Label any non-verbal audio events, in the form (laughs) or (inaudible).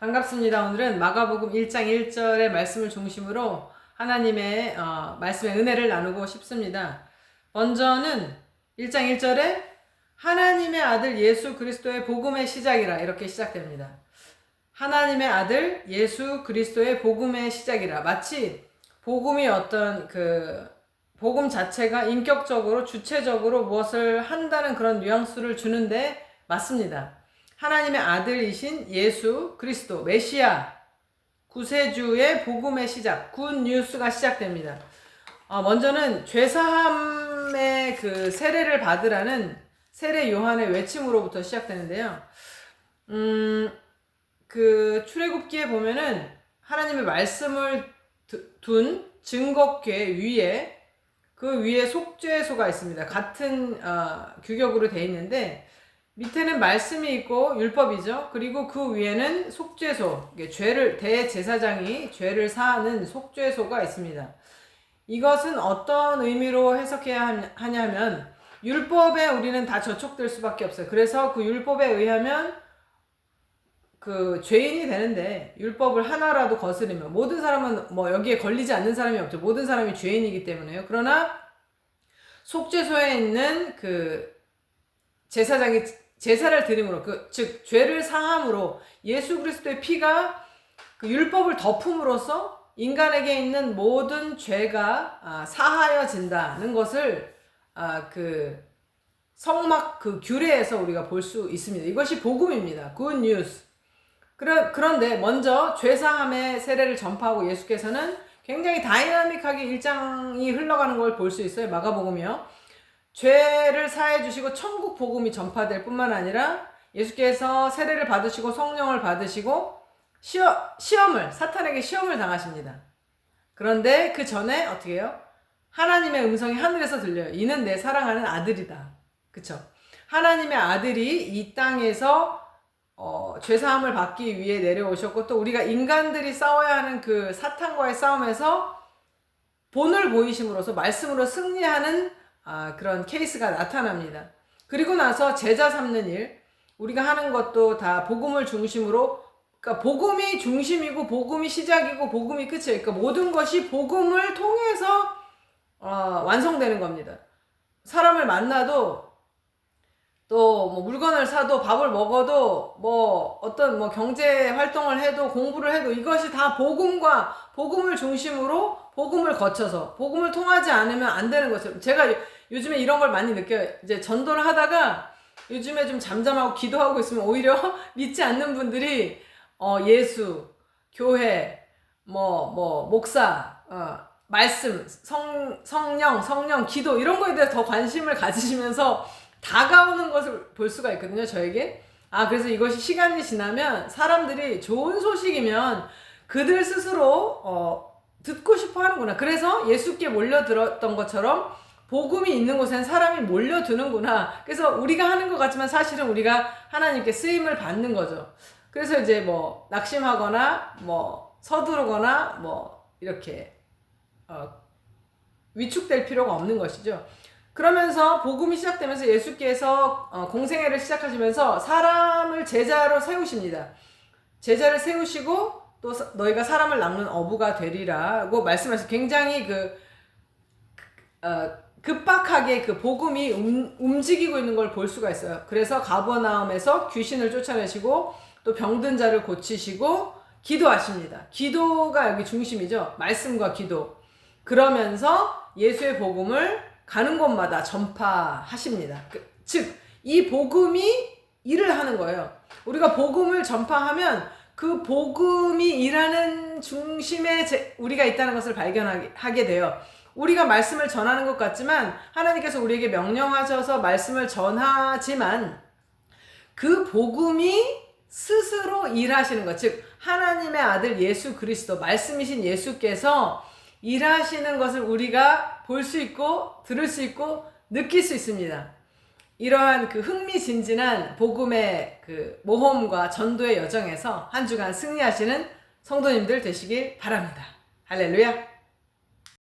반갑습니다. 오늘은 마가복음 1장 1절의 말씀을 중심으로 하나님의 어, 말씀의 은혜를 나누고 싶습니다. 먼저는 1장 1절에 하나님의 아들 예수 그리스도의 복음의 시작이라 이렇게 시작됩니다. 하나님의 아들 예수 그리스도의 복음의 시작이라 마치 복음이 어떤 그 복음 자체가 인격적으로 주체적으로 무엇을 한다는 그런 뉘앙스를 주는데 맞습니다. 하나님의 아들이신 예수 그리스도 메시아 구세주의 복음의 시작 굿 뉴스가 시작됩니다. 어, 먼저는 죄사함의 그 세례를 받으라는 세례 요한의 외침으로부터 시작되는데요. 음, 그 출애굽기에 보면은 하나님의 말씀을 두- 둔 증거궤 위에 그 위에 속죄소가 있습니다. 같은 어, 규격으로 되어 있는데 밑에는 말씀이 있고 율법이죠. 그리고 그 위에는 속죄소, 죄를 대제사장이 죄를 사하는 속죄소가 있습니다. 이것은 어떤 의미로 해석해야 하- 하냐면 율법에 우리는 다 저촉될 수밖에 없어요. 그래서 그 율법에 의하면 그 죄인이 되는데 율법을 하나라도 거스르면 모든 사람은 뭐 여기에 걸리지 않는 사람이 없죠. 모든 사람이 죄인이기 때문에요. 그러나 속죄소에 있는 그 제사장이 제사를 드림으로 그 즉 죄를 사함으로 예수 그리스도의 피가 그 율법을 덮음으로써 인간에게 있는 모든 죄가 아, 사하여진다는 것을 아, 그 성막 그 규례에서 우리가 볼 수 있습니다. 이것이 복음입니다. 굿 뉴스. 그러, 그런데 먼저 죄사함의 세례를 전파하고 예수께서는 굉장히 다이나믹하게 일장이 흘러가는 걸 볼 수 있어요. 마가복음이요. 죄를 사해 주시고 천국 복음이 전파될 뿐만 아니라 예수께서 세례를 받으시고 성령을 받으시고 시험, 시험 을 사탄에게 시험을 당하십니다. 그런데 그 전에 어떻게 해요? 하나님의 음성이 하늘에서 들려요. 이는 내 사랑하는 아들이다. 그쵸? 하나님의 아들이 이 땅에서 어, 죄사함을 받기 위해 내려오셨고 또 우리가 인간들이 싸워야 하는 그 사탄과의 싸움에서 본을 보이심으로써 말씀으로 승리하는 아, 그런 케이스가 나타납니다. 그리고 나서 제자 삼는 일, 우리가 하는 것도 다 복음을 중심으로, 그러니까 복음이 중심이고 복음이 시작이고 복음이 끝이에요. 그러니까 모든 것이 복음을 통해서 어, 완성되는 겁니다. 사람을 만나도 또뭐 물건을 사도 밥을 먹어도 뭐 어떤 뭐 경제 활동을 해도 공부를 해도 이것이 다 복음과 복음을 중심으로 복음을 거쳐서 복음을 통하지 않으면 안 되는 것처럼 제가 요- 요즘에 이런 걸 많이 느껴요. 이제 전도를 하다가 요즘에 좀 잠잠하고 기도하고 있으면 오히려 (laughs) 믿지 않는 분들이 어 예수, 교회, 뭐 뭐 목사, 어 말씀, 성 성령, 성령, 기도 이런 거에 대해서 더 관심을 가지시면서 다가오는 것을 볼 수가 있거든요, 저에게. 아, 그래서 이것이 시간이 지나면 사람들이 좋은 소식이면 그들 스스로 어, 듣고 싶어 하는구나. 그래서 예수께 몰려들었던 것처럼 복음이 있는 곳엔 사람이 몰려드는구나. 그래서 우리가 하는 것 같지만 사실은 우리가 하나님께 쓰임을 받는 거죠. 그래서 이제 뭐 낙심하거나 뭐 서두르거나 뭐 이렇게 어, 위축될 필요가 없는 것이죠. 그러면서 복음이 시작되면서 예수께서 어, 공생애를 시작하시면서 사람을 제자로 세우십니다. 제자를 세우시고 또 사- 너희가 사람을 낳는 어부가 되리라고 말씀하셔서 굉장히 그 어, 급박하게 그 복음이 움, 움직이고 있는 걸 볼 수가 있어요. 그래서 가버나움에서 귀신을 쫓아내시고 또 병든 자를 고치시고 기도하십니다. 기도가 여기 중심이죠. 말씀과 기도. 그러면서 예수의 복음을 가는 곳마다 전파하십니다. 그, 즉, 이 복음이 일을 하는 거예요. 우리가 복음을 전파하면 그 복음이 일하는 중심에 제- 우리가 있다는 것을 발견하게 하게 돼요. 우리가 말씀을 전하는 것 같지만 하나님께서 우리에게 명령하셔서 말씀을 전하지만 그 복음이 스스로 일하시는 것, 즉 하나님의 아들 예수 그리스도 말씀이신 예수께서 일하시는 것을 우리가 볼 수 있고 들을 수 있고 느낄 수 있습니다. 이러한 그 흥미진진한 복음의 그 모험과 전도의 여정에서 한 주간 승리하시는 성도님들 되시길 바랍니다. 할렐루야.